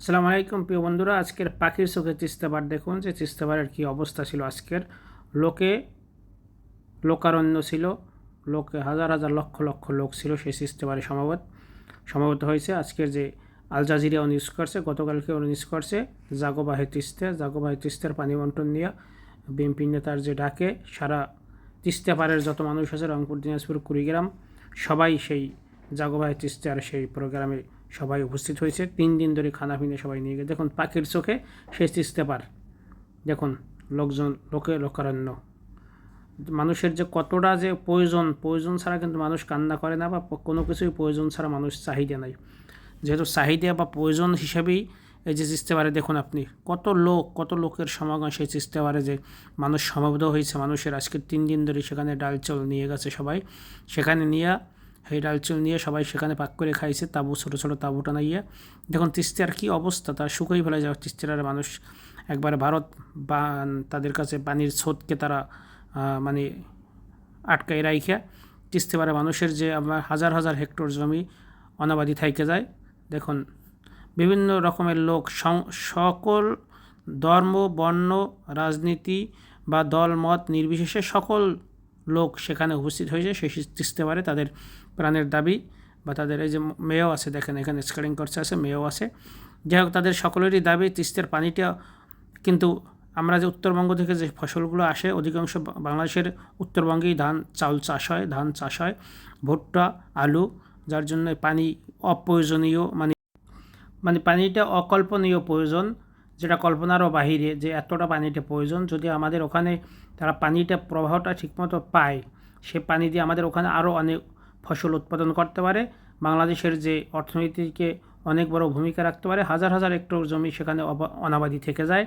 আসসালামু আলাইকুম, প্রিয় বন্ধুরা। আজকের পাখির চোখে তিস্তাবার দেখুন, যে তিস্তাবারের কী অবস্থা ছিল আজকের। লোকে লোকারণ্য ছিল, লোকে হাজার হাজার লক্ষ লক্ষ লোক ছিল সেই তিস্তাবারে সমাবেত সমাবেত হয়েছে আজকের যে আল জাজিরা নিউজ করছে গতকালকে নিউজ করছে জাগোবাহে তিস্তা জাগোবাহে তিস্তার পানি বন্টন নিয়ে বিএনপি নেতার যে ডাকে, সারা তিস্তা পাড়ের যত মানুষ আছে, রংপুর, দিনাজপুর, কুড়িগ্রাম, সবাই সেই জাগোবাহে তিস্তার সেই প্রোগ্রামে সবাই উপস্থিত হয়েছে। তিন দিন ধরে খানা পিনে সবাই নিয়ে গেছে। দেখুন, পাখির চোখে সেই তিস্তা পার দেখুন, লোকজন, লোকে লোকারণ্য। মানুষের যে কতটা যে প্রয়োজন প্রয়োজন ছাড়া কিন্তু মানুষ কান্না করে না বা কোনো কিছুই প্রয়োজন ছাড়া মানুষ চাহিদা নাই যেহেতু চাহিদা বা প্রয়োজন হিসাবেই এই যে চিস্তেবারে দেখুন আপনি, কত লোক, কত লোকের সমাগম সেই চিস্তেবারে যে মানুষ সমাবেত হয়েছে। মানুষের আজকে তিন দিন ধরে সেখানে ডাল চাল নিয়ে গেছে সবাই। সেখানে নিয়ে সেই ডাল চাল নিয়ে সবাই সেখানে পাক করে খাইছে, তাবু, ছোটো ছোটো তাবু টানাইয়া। দেখুন, তিস্তার কী অবস্থা? তার শুকিয়ে ফেলে যাওয়া তিস্তার মানুষ। একবারে ভারত বা, তাদের কাছে পানির স্রোতকে তারা মানে আটকাই রাইখা। তিস্তেবারে মানুষের যে আমার হাজার হাজার হেক্টর জমি অনাবাদি থাইকে যায়। দেখুন, বিভিন্ন রকমের লোক সকল ধর্ম, বর্ণ, রাজনীতি বা দল, মত নির্বিশেষে সকল লোক সেখানে উপস্থিত হয়েছে, সেই তিস্তে পারে তাদের প্রাণের দাবি বা তাদের এই যে মেয়েও আছে, দেখেন এখানে স্কেলিং করছে আছে, মেয়েও আছে। যাই হোক তাদের সকলেরই দাবি তিস্তের পানিটা কিন্তু আমরা যে উত্তরবঙ্গ থেকে যে ফসলগুলো আসে, অধিকাংশ বাংলাদেশের উত্তরবঙ্গেই ধান চাউল চাষ হয়, ধান চাষ হয়, ভুট্টা, আলু, যার জন্য পানি অপ্রয়োজনীয় মানে মানে পানিটা অকল্পনীয় প্রয়োজন। যেটা কল্পনারও বাহিরে যে এতটা পানিটা প্রয়োজন। যদি আমাদের ওখানে তারা পানিটা প্রবাহটা ঠিকমতো পায়, সে পানি দিয়ে আমাদের ওখানে আরও অনেক ফসল উৎপাদন করতে পারে। বাংলাদেশের যে অর্থনীতিকে অনেক বড় ভূমিকা রাখতে পারে। হাজার হাজার হেক্টর জমি সেখানে অনাবাদি থেকে যায়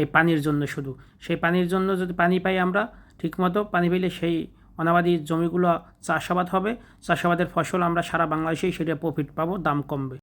এই পানির জন্য শুধু। সেই পানির জন্য যদি পানি পাই আমরা, ঠিকমতো পানি পেলে সেই অনাবাদি জমিগুলো চাষাবাদ হবে। চাষাবাদের ফসল আমরা সারা বাংলাদেশেই সেটা প্রফিট পাবো, দাম কমবে।